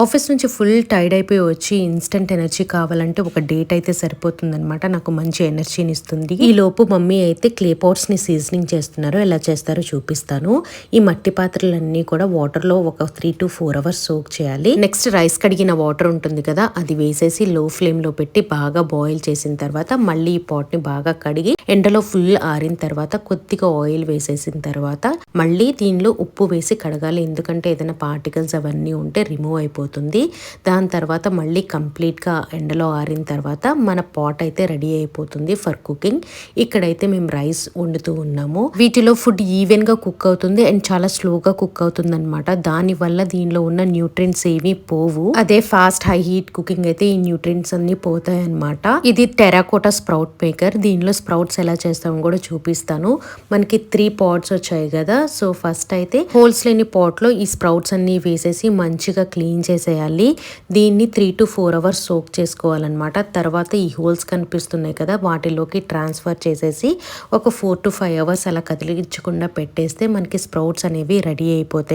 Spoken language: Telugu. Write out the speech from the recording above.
ఆఫీస్ నుంచి ఫుల్ టైర్డ్ అయిపోయి వచ్చి ఇన్స్టెంట్ ఎనర్జీ కావాలంటే ఒక డేట్ అయితే సరిపోతుందన్నమాట. నాకు మంచి ఎనర్జీని ఇస్తుంది. ఈ లోపు మమ్మీ అయితే క్లే పాట్స్ని సీజనింగ్ చేస్తున్నారు. ఎలా చేస్తారో చూపిస్తాను. ఈ మట్టి పాత్రలన్నీ కూడా వాటర్లో ఒక three to four hours soak చేయాలి. నెక్స్ట్ రైస్ కడిగిన వాటర్ ఉంటుంది కదా అది వేసేసి లో ఫ్లేమ్లో పెట్టి బాగా బాయిల్ చేసిన తర్వాత మళ్ళీ ఈ పాట్ని బాగా కడిగి ఎండలో ఫుల్ ఆరిన తర్వాత కొద్దిగా ఆయిల్ వేసేసిన తర్వాత మళ్ళీ దీనిలో ఉప్పు వేసి కడగాలి. ఎందుకంటే ఏదైనా పార్టికల్స్ అవన్నీ ఉంటే రిమూవ్ అయిపోతుంది. దాని తర్వాత మళ్ళీ కంప్లీట్గా ఎండలో ఆరిన తర్వాత మన పాట్ అయితే రెడీ అయిపోతుంది ఫర్ కుకింగ్. ఇక్కడైతే మేము రైస్ వండుతూ ఉన్నాము. వీటిలో ఫుడ్ ఈవెన్గా కుక్ అవుతుంది అండ్ చాలా స్లోగా కుక్ అవుతుంది అనమాట దాని వల్ల దీనిలో ఉన్న న్యూట్రియంట్స్ ఏవి పోవు. అదే ఫాస్ట్ హై హీట్ కుకింగ్ అయితే ఈ న్యూట్రియంట్స్ అన్ని పోతాయి అనమాట ఇది టెరాకోటా స్ప్రౌట్ మేకర్. దీనిలో స్ప్రౌట్స్ ఎలా చేస్తామో కూడా చూపిస్తాను. మనకి త్రీ పాట్స్ వచ్చాయి కదా. సో ఫస్ట్ అయితే హోల్స్ లేని పాట్లో ఈ స్ప్రౌట్స్ అన్ని వేసేసి మంచిగా క్లీన్ చేసి చేసేయాలి. దీన్ని three to four hours soak చేసుకోవాలన్నమాట. తర్వాత ఈ హోల్స్ కనిపిస్తున్నాయి కదా వాటిలోకి ట్రాన్స్ఫర్ చేసేసి ఒక ఫోర్ టు ఫైవ్ అవర్స్ అలా కదిలించకుండా పెట్టేస్తే మనకి స్ప్రౌట్స్ అనేవి రెడీ అయిపోతాయి.